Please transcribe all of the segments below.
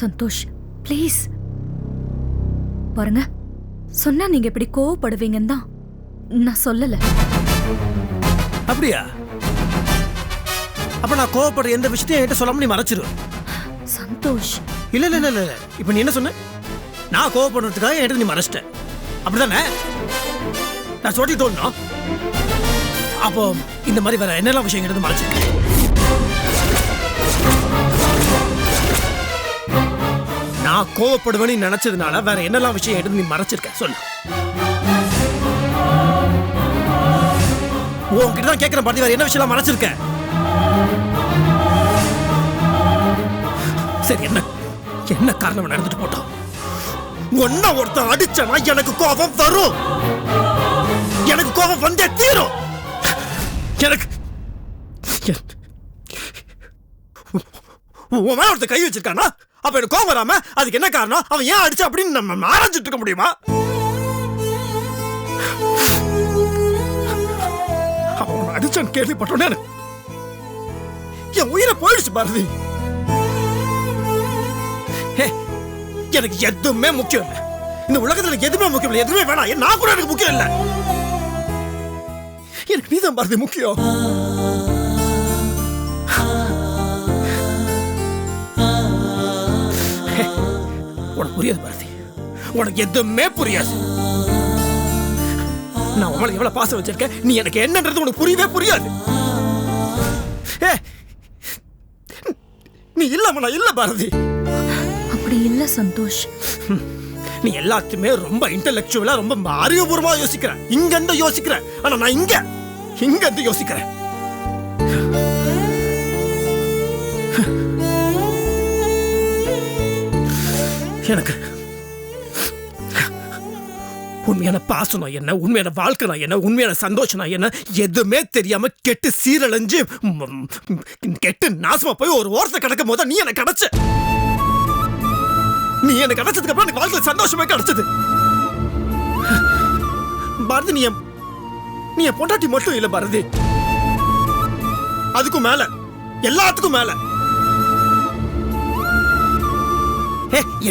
Santhosh please பாருங்க சொன்னா நீங்க இப்படி கோவப்படுவீங்கன்னு தான் நான் சொல்லல. அப்படியா? அப்ப நான் கோவப்படுற எந்த விஷயத்தையும் என்கிட்ட சொல்லாம நீ மறைச்சிரு. சந்தோஷ். இல்ல இல்ல இல்ல இல்ல. இப்ப நீ என்ன சொன்ன? நான் கோவப்படுறதுக்காக என்கிட்ட நீ மறைச்சிட்ட. அப்படிதானே? நான் சொல்லி தோணும்? அப்போ இந்த மாதிரி வேற என்னெல்லாம் விஷயம் என்கிட்ட மறைச்சிருக்க? நான் கோவப்படுவேன்னு நினைச்சதுனால வேற என்னெல்லாம் விஷயம் எடுத்து நீ மறைச்சிருக்க? சொல்லு. உன்கிட்ட தான் கேட்கிற பாட்டி வேற என்ன விஷயம் மறைச்சிருக்க? சரி என்ன? என்ன காரணம் நடந்துட்டு போட்டோம் ஒன்ன ஒருத்தன் அடிச்சனா எனக்கு கோபம் வரும். எனக்கு கோபம் வந்தே தீரும். எனக்கு உன் மேல ஒருத்தன் கை வச்சிருக்கானா? அப்ப எனக்கு கோபம் வராம அதுக்கு என்ன காரணம்? அவன் ஏன் அடிச்சா அப்படின்னு நம்ம ஆராய்ச்சிட்டு இருக்க முடியுமா? அவன் உன்னை அடிச்சான்னு கேள்விப்பட்டோன்னே என் உயிரை போயிடுச்சு பாரதி. ஹே, எனக்கு எதுவுமே முக்கியம் இல்லை. இந்த உலகத்துல எதுவுமே முக்கியம் இல்லை. எதுவுமே வேணாம். நான் கூட எனக்கு முக்கியம் இல்லை? எனக்கு நீதான் பாரதி முக்கியம். புரியாது பாரதி. உனக்கு எதுவுமே புரியாது. நான் உங்களை எவ்வளவு பாசம் வச்சிருக்கேன் நீ எனக்கு என்னன்றது உனக்கு புரியவே புரியாது. நீ இல்லாம நான் இல்ல பாரதி. அப்படி இல்ல சந்தோஷ். நீ எல்லாத்தையுமே ரொம்ப இன்டெலெக்சுவலா ரொம்ப அறிவுபூர்வமா யோசிக்கிற. இங்க இருந்து யோசிக்கிற. ஆனா நான் இங்க இங்க இருந்து யோசிக்கிறேன். எனக்கு. உண்மையான பாசம் என்ன? உண்மையான வாழ்க்கை என்ன? உண்மையான சந்தோஷம் என்ன? எதுவுமே தெரியாம கெட்டு சீரழிஞ்சு கெட்டு நாசமா போய் ஒரு ஓரத்தை கிடக்கும் போது நீ எனக்கு கிடைச்ச. நீ எனக்கு கிடைச்சதுக்கு அப்புறம் எனக்கு வாழ்க்கையில் சந்தோஷமே கிடைச்சது. பாரதி நீ நீ என் பொண்டாட்டி மட்டும் இல்லை பாரதி. அதுக்கும் மேல எல்லாத்துக்கும் மேலே.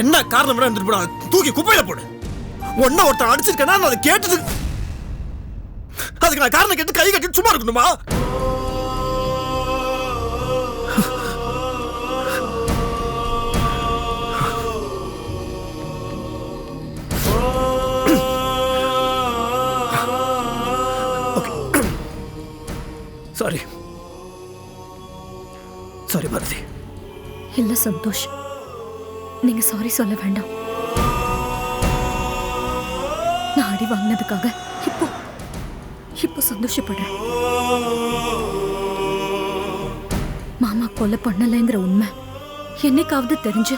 என்ன காரணம் வேணா இருந்துட்டு போடா தூக்கி குப்பையில போடு. ஒன்ன ஒருத்தன் அடிச்சிருக்கேன்னா நான் அதை கேட்டது அதுக்கு நான் காரணம் கேட்டு கை கட்டி சும்மா இருக்கணுமா? Sorry sorry Bharathi. இல்ல சந்தோஷ் நீங்க சாரி சொல்ல வேண்டாம். நான் அடி வாங்கினதுக்காக இப்போ இப்போ சந்தோஷப்படுறேன். மாமா கொலை பண்ணலைங்கிற உண்மை என்னைக்காவது தெரிஞ்சு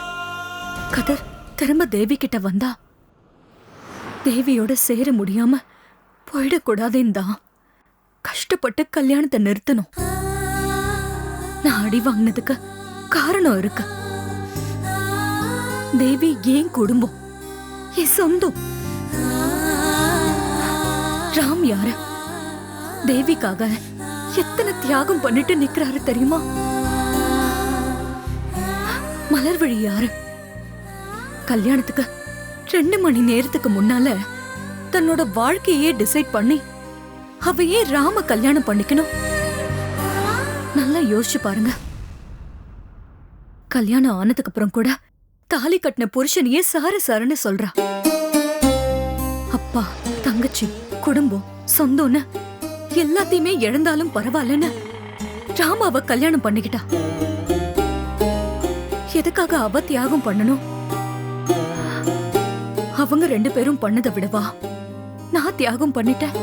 கதர் திரும்ப தேவி கிட்ட வந்தா தேவியோட சேர முடியாம போயிடக்கூடாதுன்னு தான் கஷ்டப்பட்டு கல்யாணத்தை நிறுத்தணும். நான் அடி வாங்கினதுக்கு காரணம் இருக்கு. தேவி ஏன் குடும்பம் என் சொந்தம் ராம் யாரு தேவிக்காக எத்தனை தியாகம் பண்ணிட்டு நிக்கிறாரு தெரியுமா மலர்வழி யாரு கல்யாணத்துக்கு ரெண்டு மணி நேரத்துக்கு முன்னால தன்னோட வாழ்க்கையே டிசைட் பண்ணி அவ ஏன் ராம கல்யாணம் பண்ணிக்கணும் நல்லா யோசிச்சு பாருங்க கல்யாணம் ஆனதுக்கு அப்புறம் கூட தாலி கட்டின புருஷனையே சார சாரன்னு சொல்றா. அப்பா தங்கச்சி குடும்பம் சொந்தம்னு எல்லாத்தையுமே இழந்தாலும் பரவாயில்லன்னு ராமாவ கல்யாணம் பண்ணிக்கிட்டா. எதுக்காக அவ தியாகம் பண்ணணும்? அவங்க ரெண்டு பேரும் பண்ணதை விடவா? நான் தியாகம் பண்ணிட்டேன்.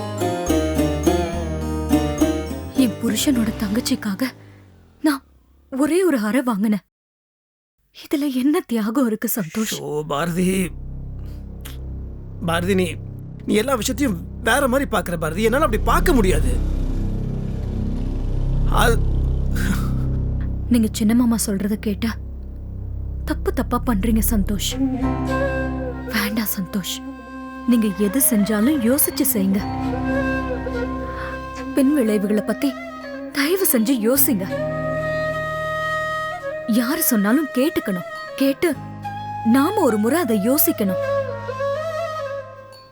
என் புருஷனோட தங்கச்சிக்காக நான் ஒரே ஒரு அறை வாங்கினேன். இதுல என்ன தியாகம் இருக்கு சந்தோஷ்? ஓ பாரதி. பாரதி நீ நீ எல்லா விஷயத்தையும் வேற மாதிரி பார்க்குற பாரதி. என்னால் அப்படி பார்க்க முடியாது. நீங்க சின்ன மாமா சொல்றத கேட்டா தப்பு தப்பா பண்றீங்க சந்தோஷ். வேண்டாம் சந்தோஷ். நீங்க எது செஞ்சாலும் யோசிச்சு செய்யுங்க. பின் விளைவுகளை பத்தி தயவு செஞ்சு யோசிங்க. யாரு சொன்னாலும் கேட்டுக்கணும். கேட்டு நாம ஒரு முறை அதை யோசிக்கணும்.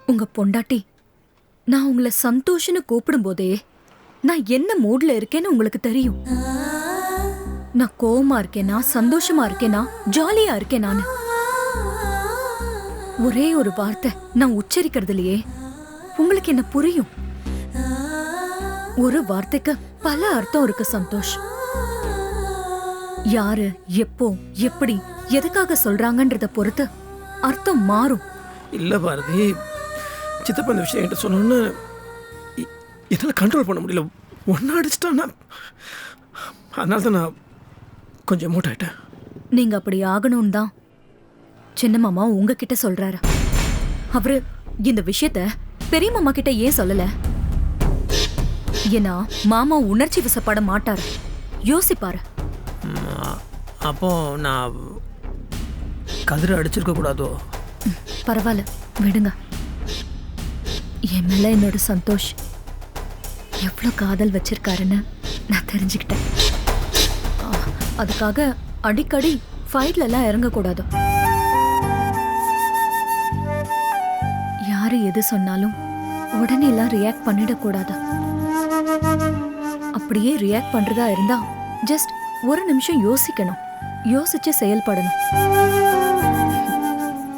உங்க பொண்டாட்டி நான் உங்களை சந்தோஷன்னு கூப்பிடும் போதே நான் என்ன மூட்ல இருக்கேன்னு உங்களுக்கு தெரியும். நான் கோவமா இருக்கேனா சந்தோஷமா இருக்கேனா ஜாலியா இருக்கேன் நானு ஒரே ஒரு வார்த்தை நான் உச்சரிக்கிறதுலயே உங்களுக்கு என்ன புரியும்? ஒரு வார்த்தைக்கு பல அர்த்தம் இருக்கு சந்தோஷ். யாரு எப்போ எப்படி எதுக்காக சொல்றாங்கன்றத பொறுத்து அர்த்தம் மாறும். இல்லை பாரதி சித்தப்பா இந்த விஷயம் என்கிட்ட சொன்னோன்னு இ- என்னால் கண்ட்ரோல் பண்ண முடியல. ஒன்றா அடிச்சிட்டான்னா அதனால தான் நான் கொஞ்சம் எமோட் ஆகிட்டேன் நீங்க அப்படி ஆகணும்னு தான் சின்ன மாமா உங்ககிட்ட சொல்றாரு. அவரு இந்த விஷயத்த பெரிய மாமா கிட்ட ஏன் சொல்லல? ஏன்னா மாமா உணர்ச்சி வசப்பட மாட்டாரு. யோசிப்பாரு. அப்போ நான் கதிரை அடிச்சிருக்க கூடாதோ? பரவாயில்ல விடுங்க. என் மேல என்னோட சந்தோஷ் எவ்வளோ காதல் வச்சிருக்காருன்னு நான் தெரிஞ்சுக்கிட்டேன். அதுக்காக அடிக்கடி ஃபைட்ல எல்லாம் இறங்கக்கூடாது யாரு எது சொன்னாலும் உடனே எல்லாம் ரியாக்ட் பண்ணிடக்கூடாது அப்படியே ரியாக்ட் பண்றதா இருந்தா ஜஸ்ட் ஒரு நிமிஷம் யோசிக்கணும். யோசிச்சு செயல்படணும்.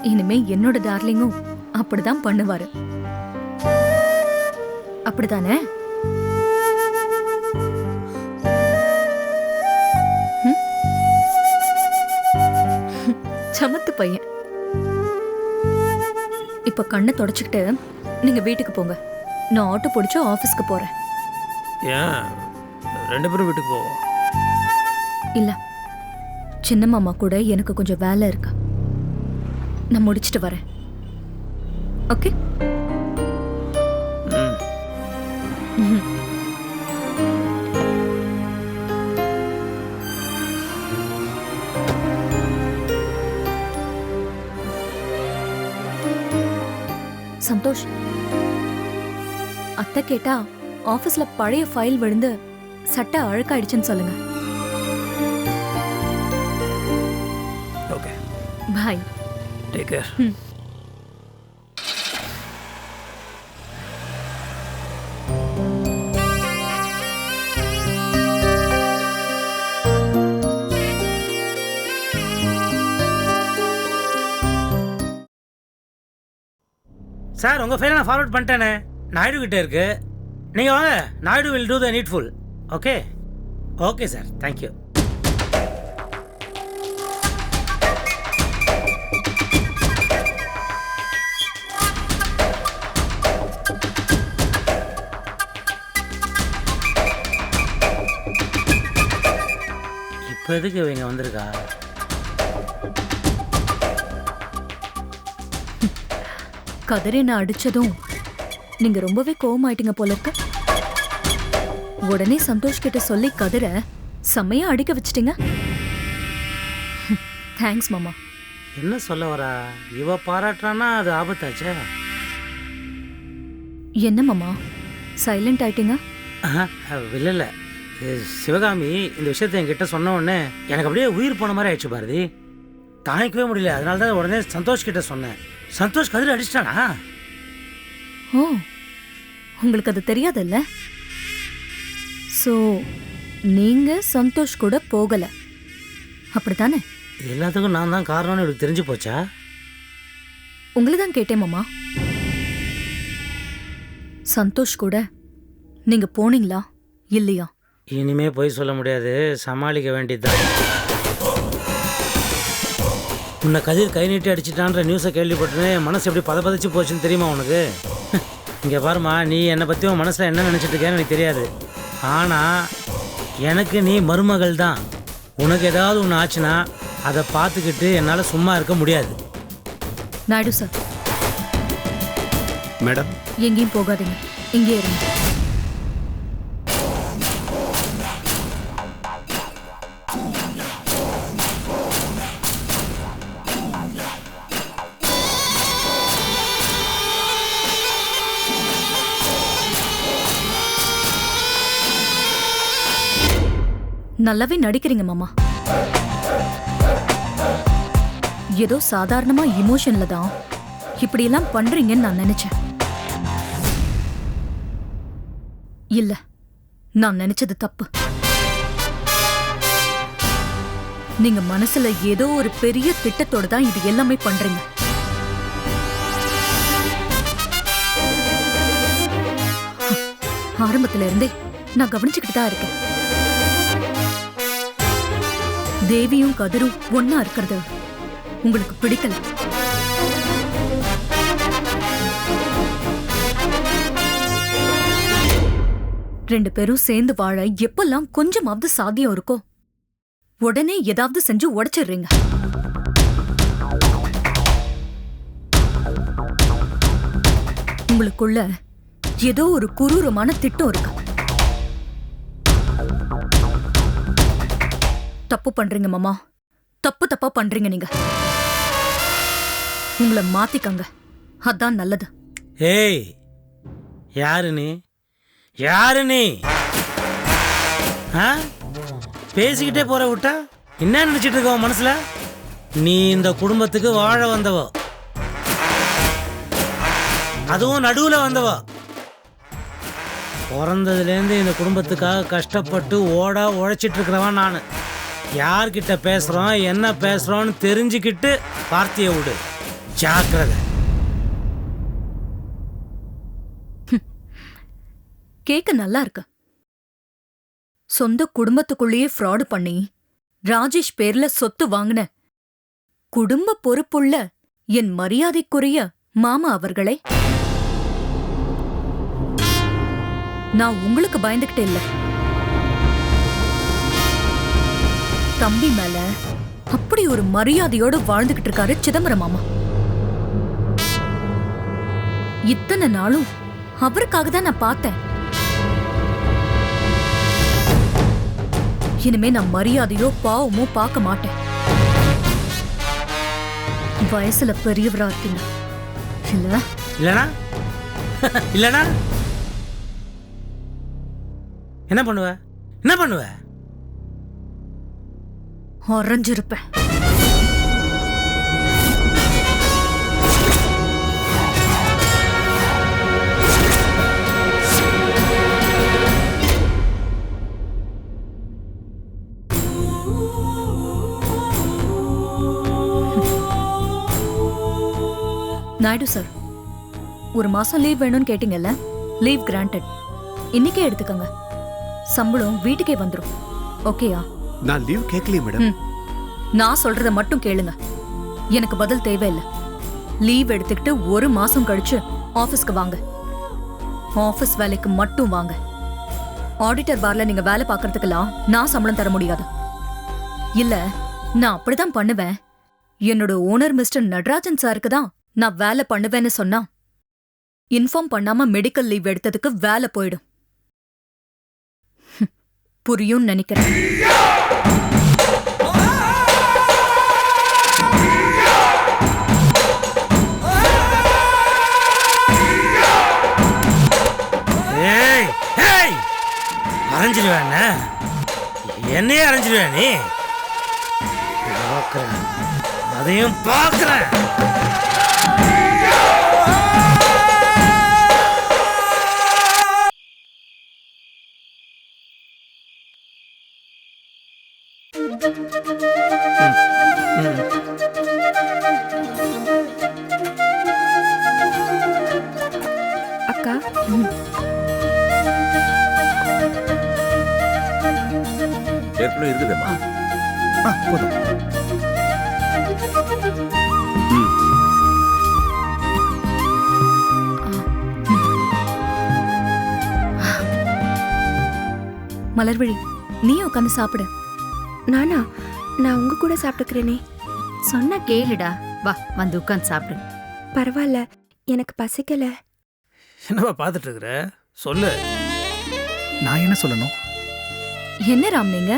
இனிமே என்னோட டார்லிங்கும் அப்படிதான் பண்ணுவாரு. அப்படிதானே? சமத்து பையன். இப்ப கண்ணை தொடச்சுக்கிட்டு நீங்க வீட்டுக்கு போங்க. நான் ஆட்டோ பிடிச்சு ஆபீஸ்க்கு போறேன். ஏன்? ரெண்டு பேரும் வீட்டுக்கு போவோம். இல்ல. சின்ன மாமா கூட எனக்கு கொஞ்சம் வேலை இருக்கு. நான் முடிச்சிட்டு வரேன். ஓகே? சந்தோஷ். அத்தை கேட்டா ஆபீஸ்ல பழைய ஃபைல் விழுந்து சட்டை அழுக்காயிடுச்சுன்னு சொல்லுங்க. பாய் டேக் கேர் சார் உங்கள் ஃபைலை நான் ஃபார்வர்ட் பண்ணிட்டேனே. நாயுடு கிட்ட இருக்கு. நீங்கள் வாங்க. Naidu will do the needful okay okay sir thank you இப்போ எதுக்கு இவங்க வந்திருக்கா? கதிரை நான் அடிச்சதும் நீங்க ரொம்பவே கோவமாயிட்டீங்க போல இருக்கு. உடனே சந்தோஷ் கிட்ட சொல்லி கதிரை செம்மையா அடிக்க வச்சிட்டீங்க. தேங்க்ஸ் மாமா. என்ன சொல்ல வரா? இவ பாராட்டுறான்னா அது ஆபத்தாச்சே. என்ன மாமா? சைலண்ட் ஆயிட்டீங்க? இது சிவகாமி இந்த விஷயத்தை என்கிட்ட சொன்ன உடனே எனக்கு அப்படியே உயிர் போன மாதிரி ஆயிடுச்சு பாரதி. தாங்கிக்கவே முடியல. அதனால தான் உடனே சந்தோஷ் கிட்ட சொன்னேன். சந்தோஷ் கதிர அடிச்சிட்டானா? ஓ உங்களுக்கு அது தெரியாதுல்ல? சோ நீங்க சந்தோஷ் கூட போகல. அப்படித்தானே? எல்லாத்துக்கும் நான் தான் காரணம்னு எனக்கு தெரிஞ்சு போச்சா? உங்களை தான் கேட்டேன் மாமா. சந்தோஷ் கூட நீங்க போனீங்களா? இல்லையா? இனிமே போய் சொல்ல முடியாது. சமாளிக்க வேண்டியதுதான். உன்னை கதிர் கை நீட்டி அடிச்சிட்டான்ற நியூஸை கேள்விப்பட்டனே என் மனசு எப்படி பதப்பதச்சு போச்சுன்னு தெரியுமா உனக்கு? இங்கே பாருமா நீ என்னை பற்றி உன் மனசில் என்ன நினச்சிட்டு இருக்கேன்னு எனக்கு தெரியாது. ஆனால் எனக்கு நீ மருமகள் தான். உனக்கு ஏதாவது ஒன்று ஆச்சுன்னா அதை பார்த்துக்கிட்டு என்னால் சும்மா இருக்க முடியாது. நாயுடு சார். மேடம்? எங்கேயும் போகாதீங்க. இங்கே இருங்க. நல்லாவே நடிக்கிறீங்க மாமா. ஏதோ சாதாரணமா இமோஷன்ல தான் இப்படியெல்லாம் பண்றீங்கன்னு நான் நினைச்சேன். இல்ல நான் நினைச்சது தப்பு. நீங்க மனசுல ஏதோ ஒரு பெரிய திட்டத்தோட தான் இது எல்லாமே பண்றீங்க. ஆரம்பத்துல இருந்தே நான் கவனிச்சுக்கிட்டு தான் இருக்கேன். தேவியும் கதிரும் ஒன்னா இருக்கிறது. உங்களுக்கு பிடிக்கல? ரெண்டு பேரும் சேர்ந்து வாழ எப்பெல்லாம் கொஞ்சமாவது சாத்தியம் இருக்கோ உடனே ஏதாவது செஞ்சு உடைச்சிடுறீங்க. உங்களுக்குள்ள ஏதோ ஒரு குரூரமான திட்டம் இருக்கு. தப்பு பண்றீங்க மாமா. தப்பு தப்பா பண்றீங்க நீங்க. உங்களை மாத்திக்கங்க. அதான் நல்லது. ஏய் யாரு நீ? யாரு நீ? ஆ? பேசிக்கிட்டே போற விட்டா என்ன நினைச்சிட்டு இருக்க மனசுல? நீ இந்த குடும்பத்துக்கு வாழ வந்தவ. அதுவும் நடுவுல வந்தவ. பிறந்ததுலேருந்து இந்த குடும்பத்துக்காக கஷ்டப்பட்டு ஓட உழைச்சிட்டு இருக்கிறவன் நான். யார்கிட்ட பேசுகிறோம் என்ன பேசுகிறோன்னு தெரிஞ்சுக்கிட்டு வார்த்தையை விடு. ஜாக்கிரதை. கேக்க நல்லா இருக்கு. சொந்த குடும்பத்துக்குள்ளேயே ஃப்ராடு பண்ணி ராஜேஷ் பேர்ல சொத்து வாங்கின. குடும்ப பொறுப்புள்ள என் மரியாதைக்குரிய மாமா அவர்களே. நான் உங்களுக்கு பயந்துகிட்டே இல்லை. தம்பி மேல அப்படி ஒரு மரியாதையோட வாழ்ந்துகிட்டு இருக்காரு சிதம்பரம் மாமா. இத்தனை நாளும் அவருக்காக தான் நான் பார்த்தேன். இனிமே நான் மரியாதையோ பாவமோ பார்க்க மாட்டேன். வயசுல பெரியவரா இருக்கீங்க. இல்ல இல்லனா? இல்லனா? என்ன பண்ணுவ? என்ன பண்ணுவ? அரைஞ்சிருப்பேன் நாயுடு சார் ஒரு மாசம் லீவ் வேணும்னு கேட்டீங்கல்ல? லீவ் கிராண்டட் இன்னைக்கே எடுத்துக்கங்க. சம்பளம் வீட்டுக்கே வந்துரும். ஓகேயா நான் லீவ் கேட்கலையே மேடம் நான் சொல்றத மட்டும் கேளுங்க. எனக்கு பதில் தேவையில்லை. லீவ் எடுத்துக்கிட்டு ஒரு மாசம் கழிச்சு ஆபீஸ்க்கு வாங்க. ஆபீஸ் வேலைக்கு மட்டும் வாங்க. ஆடிட்டர் பார்ல நீங்க வேலை பார்க்கறதுக்கெல்லாம் நான் சம்பளம் தர முடியாது. இல்ல நான் அப்படிதான் பண்ணுவேன். என்னோட ஓனர் மிஸ்டர் நடராஜன் சாருக்கு தான் நான் வேலை பண்ணுவேன்னு சொன்னா இன்ஃபார்ம் பண்ணாம மெடிக்கல் லீவ் எடுத்ததுக்கு வேலை போயிடும். புரியும்னு நினைக்கிறேன். அரைஞ்சிடுவேன் என்னையே அரைஞ்சிடுவேன் நீ? பார்க்குறேன். அதையும் பார்க்குறேன். உட்காந்து சாப்பிடு. நானா நான் உங்க கூட சாப்பிட்டுக்கிறேனே. சொன்னா கேளுடா. வா வந்து உட்காந்து சாப்பிடு. பரவாயில்ல எனக்கு பசிக்கல. என்னவா பார்த்துட்டு இருக்கிற சொல்லு. நான் என்ன சொல்லணும்? என்ன ராம் நீங்க?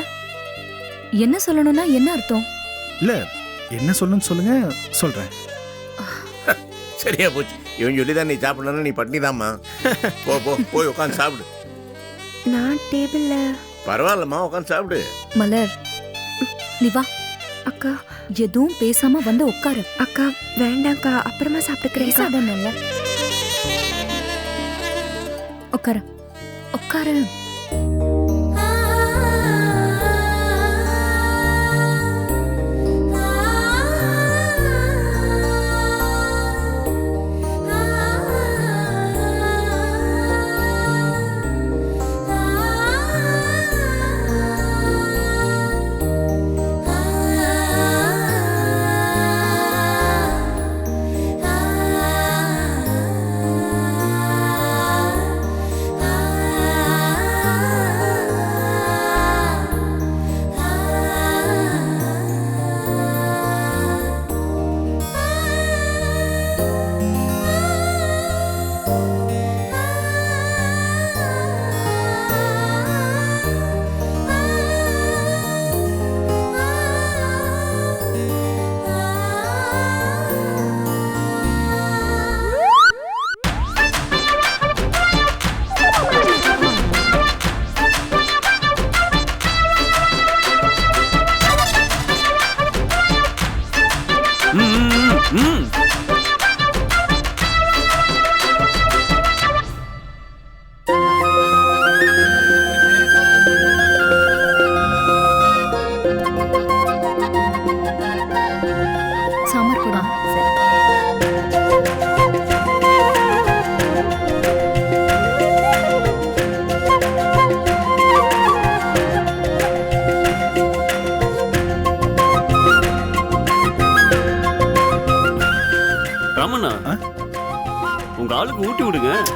என்ன சொல்லணும்னா என்ன அர்த்தம்? இல்ல என்ன சொல்லணும்னு சொல்லுங்க சொல்றேன். சரியா போச்சு. இவன் சொல்லி தான் நீ சாப்பிடணும் நீ பட்டினிதாம்மா. போ போ போய் உட்காந்து சாப்பிடு. நான் டேபிள்ல பரவாயில்லம்மா உட்காந்து சாப்பிடு. மலர் நீ வா. அக்கா. எதுவும் பேசாம வந்து உட்காரு. அக்கா வேண்டாம்க்கா அப்புறமா சாப்பிட்டுக்கிறேன்க்கா. பேசாதனால உட்காரு. உட்காரு.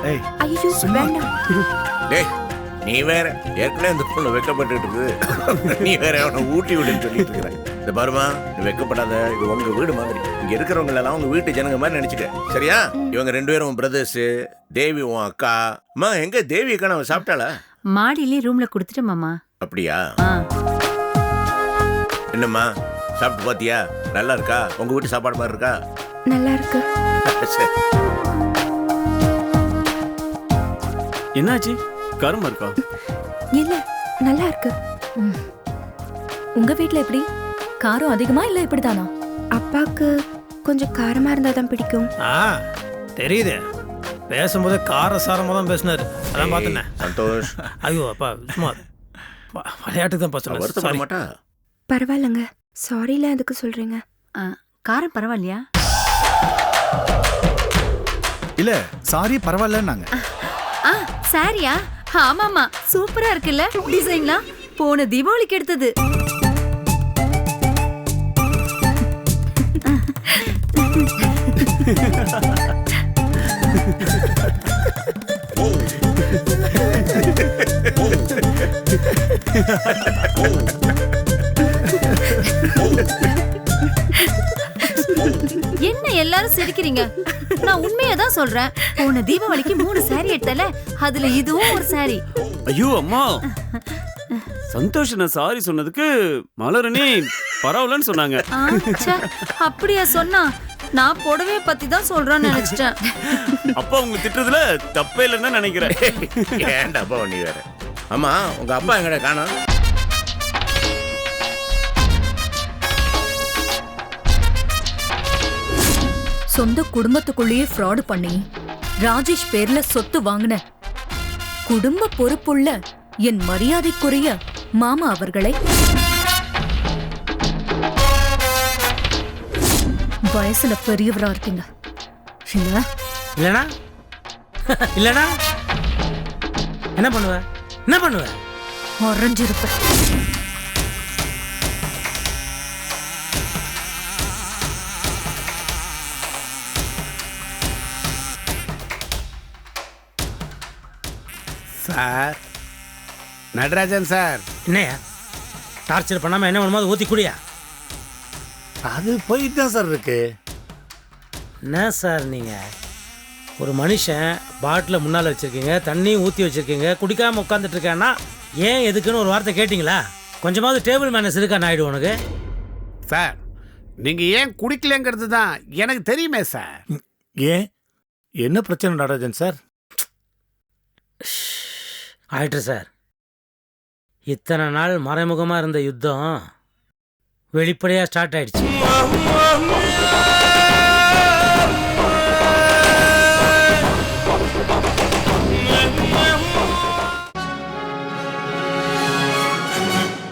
ஐயோ வேண்டாம் டேய் நீ வேற ஏற்கனவே இந்த பொண்ணு வெக்கப்பட்டு இருக்குது நீ வேற அவனை ஊட்டி விடுன்னு சொல்லிட்டு இருக்கிற. இந்த பாருமா நீ வெக்கப்படாத. இது உங்க வீடு மாதிரி. இங்க இருக்கிறவங்க எல்லாம் உங்க வீட்டு ஜனங்க மாதிரி நினைச்சுக்க. சரியா? இவங்க ரெண்டு பேரும் பிரதர்ஸ் தேவி உன் அக்கா. அம்மா எங்க தேவி அக்கா? அவன் சாப்பிட்டாளா? மாடியிலே ரூம்ல கொடுத்துட்டு மாமா. அப்படியா? என்னம்மா சாப்பிட்டு பாத்தியா? நல்லா இருக்கா? உங்க வீட்டு சாப்பாடு மாதிரி இருக்கா? நல்லா இருக்கு. சரி. என்னாச்சு? கருமா இருக்கா? இல்ல நல்லா இருக்கு. உங்க வீட்ல எப்படி? காரம் அதிகமா இல்ல இப்படிதானா அப்பாக்கு கொஞ்சம் காரமா இருந்தா தான் பிடிக்கும். ஆ தெரியுது. பேசும்போதே கார சாரமாக தான் பேசினாரு. அதான் பார்த்தேனே சந்தோஷ். ஐயோ அப்பா சும்மா விளையாட்டுக்கு தான் பசங்க வருத்தப்பட சாரி மாட்டா பரவாயில்லைங்க. சாரில அதுக்கு சொல்றீங்க. ஆ, காரம் பரவாயில்லையா? இல்ல சாரி பரவாயில்லன்னாங்க. சாரியா? ஆமாமா சூப்பரா இருக்குல்ல டிசைன்லாம். போன தீபாவளிக்கு எடுத்தது. Oh! எல்லாரும் சிரிக்கிறீங்க. நான் உண்மையா தான் சொல்றேன். போன தீபாவளிக்கு மூணு சாரி எடுத்தல அதுல இதுவும் ஒரு சாரி ஐயோ அம்மா. சந்தோஷ் நான் சாரி சொன்னதுக்கு மலரணி பரவாயில்லன்னு சொன்னாங்க. அப்படியா சொன்னா? நான் புடவைய பத்தி தான் சொல்றேன்னு நினைச்சிட்டேன். அப்பா உங்க திட்டுறதுல தப்பே இல்லைன்னு நினைக்கிறேன். ஏன்டா அப்பா நீ வேற? ஆமா உங்க அப்பா எங்கடா காணோம்? சொந்த குடும்பத்துக்குள்ளேயே ஃப்ராடு பண்ணி ராஜேஷ் பேர்ல சொத்து வாங்கின. குடும்ப பொறுப்புள்ள என் மரியாதைக்குரிய மாமா அவர்களை. வயசுல பெரியவரா இருக்கீங்க. இல்ல இல்லைனா? இல்லைனா? என்ன பண்ணுவ? என்ன பண்ணுவ? அரைஞ்சிருப்பேன் சார். நடராஜன் சார். என்னையா? டார்ச்சர் பண்ணாம என்ன பண்ணுமோ அதை ஊற்றி குடியா? அது போயிட்டு தான் சார் இருக்கு. என்ன சார் நீங்கள் ஒரு மனுஷன் பாட்டில் முன்னால் வச்சுருக்கீங்க தண்ணியும் ஊற்றி வச்சுருக்கீங்க குடிக்காமல் உட்காந்துட்டு இருக்கான்னா ஏன் எதுக்குன்னு ஒரு வார்த்தை கேட்டிங்களா? கொஞ்சமாவது டேபிள் மேனஸ் இருக்கா நாயுடு உனக்கு? சார் நீங்க ஏன் குடிக்கலங்கிறது தான் எனக்கு தெரியுமே சார். ஏன்? என்ன பிரச்சனை நடராஜன் சார்? ஆயிட்டு சார். இத்தனை நாள் மறைமுகமாக இருந்த யுத்தம் வெளிப்படையாக ஸ்டார்ட் ஆயிடுச்சு.